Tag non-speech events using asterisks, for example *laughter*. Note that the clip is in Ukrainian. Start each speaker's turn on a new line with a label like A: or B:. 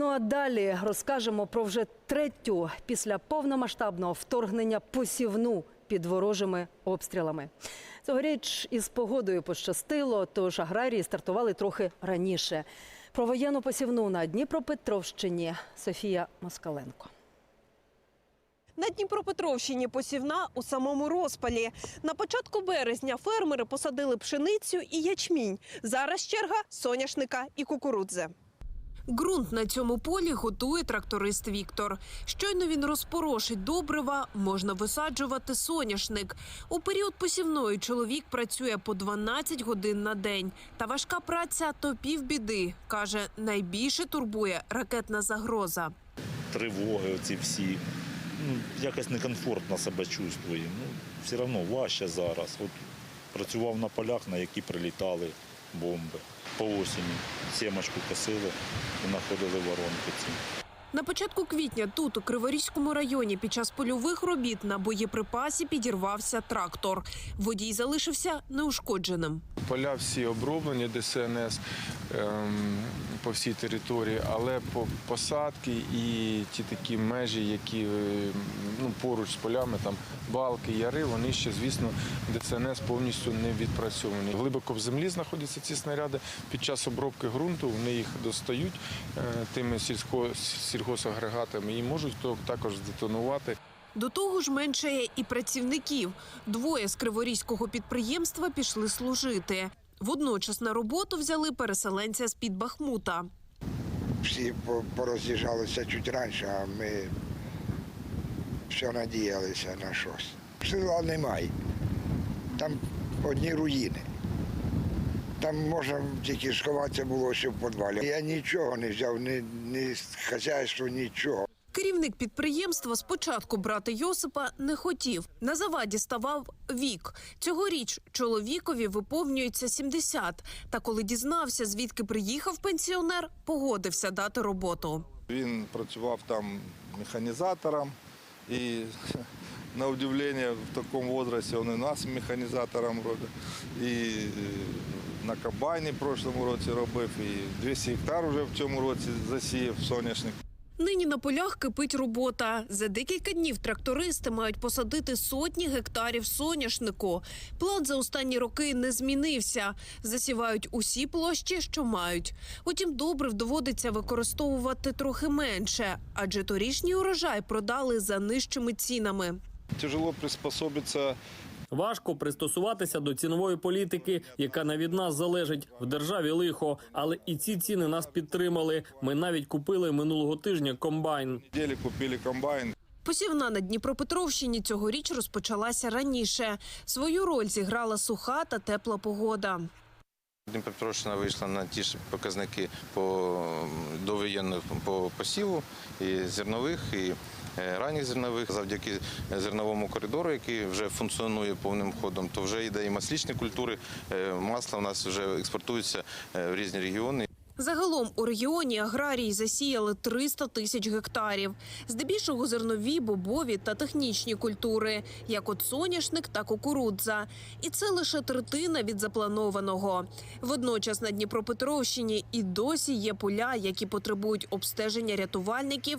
A: Ну а далі розкажемо про вже третю після повномасштабного вторгнення посівну під ворожими обстрілами. Цьогоріч із погодою пощастило, тож аграрії стартували трохи раніше. Про воєнну посівну на Дніпропетровщині Софія Москаленко.
B: На Дніпропетровщині посівна у самому розпалі. На початку березня фермери посадили пшеницю і ячмінь. Зараз черга соняшника і кукурудзи. Ґрунт на цьому полі готує тракторист Віктор. Щойно він розпорошить добрива, можна висаджувати соняшник. У період посівної чоловік працює по 12 годин на день. Та важка праця то півбіди. Каже, найбільше турбує ракетна загроза.
C: тривоги оці всі. Ну, якось некомфортно себе чувствую. Ну, все одно важче зараз. От працював на полях, на які прилітали бомби. По осені сімочку косили і знаходили воронки ці.
B: На початку квітня тут, у Криворізькому районі, під час польових робіт на боєприпасі підірвався трактор. Водій залишився неушкодженим.
D: Поля всі оброблені ДСНС ем, по всій території, але по посадки і ті такі межі, які е, ну, поруч з полями, там балки, яри, вони ще, звісно, ДСНС повністю не відпрацьовані. Глибоко в землі знаходяться ці снаряди. Під час обробки ґрунту вони їх достають е, тими сільсько, сільгосагрегатами і можуть то також здетонувати.
B: До того ж, меншає і працівників. Двоє з криворізького підприємства пішли служити. Водночас на роботу взяли переселенця з під Бахмута.
E: всі пороз'їжджалися чуть раніше, а ми все надіялися на щось. Села немає. Там одні руїни. Там можна тільки сховатися було ще в підвалі. Я нічого не взяв, ні, ні хазяйство, нічого.
B: Керівник підприємства спочатку брати Йосипа не хотів. На заваді ставав вік. Цьогоріч чоловікові виповнюється 70. Та коли дізнався, звідки приїхав пенсіонер, погодився дати роботу.
F: Він працював там механізатором і *laughs* на удивлення в такому віці він і нас механізатором робить. І е, на комбайні в прошлому році робив, і 200 гектар вже в цьому році засіяв соняшник.
B: Нині на полях кипить робота. За декілька днів трактористи мають посадити сотні гектарів соняшнику. План за останні роки не змінився. Засівають усі площі, що мають. Утім, добрив доводиться використовувати трохи менше, адже торішній урожай продали за нижчими цінами.
F: Тяжело приспособитися
G: Важко пристосуватися до цінової політики, яка не від нас залежить в державі лихо, але і ці ціни нас підтримали. Ми навіть купили минулого тижня комбайн.
F: ділі купили комбайн.
B: Посівна на Дніпропетровщині цьогоріч розпочалася раніше. Свою роль зіграла суха та тепла погода.
H: Дніпропетровщина вийшла на ті ж показники по довоєнних по посіву і зернових, і ранніх зернових. Завдяки зерновому коридору, який вже функціонує повним ходом, то вже йде і маслічні культури. Е, Масло у нас вже експортується е, в різні регіони.
B: Загалом у регіоні аграрії засіяли 300 тисяч гектарів, здебільшого зернові, бобові та технічні культури, як от соняшник та кукурудза. І це лише третина від запланованого. Водночас на Дніпропетровщині і досі є поля, які потребують обстеження рятувальників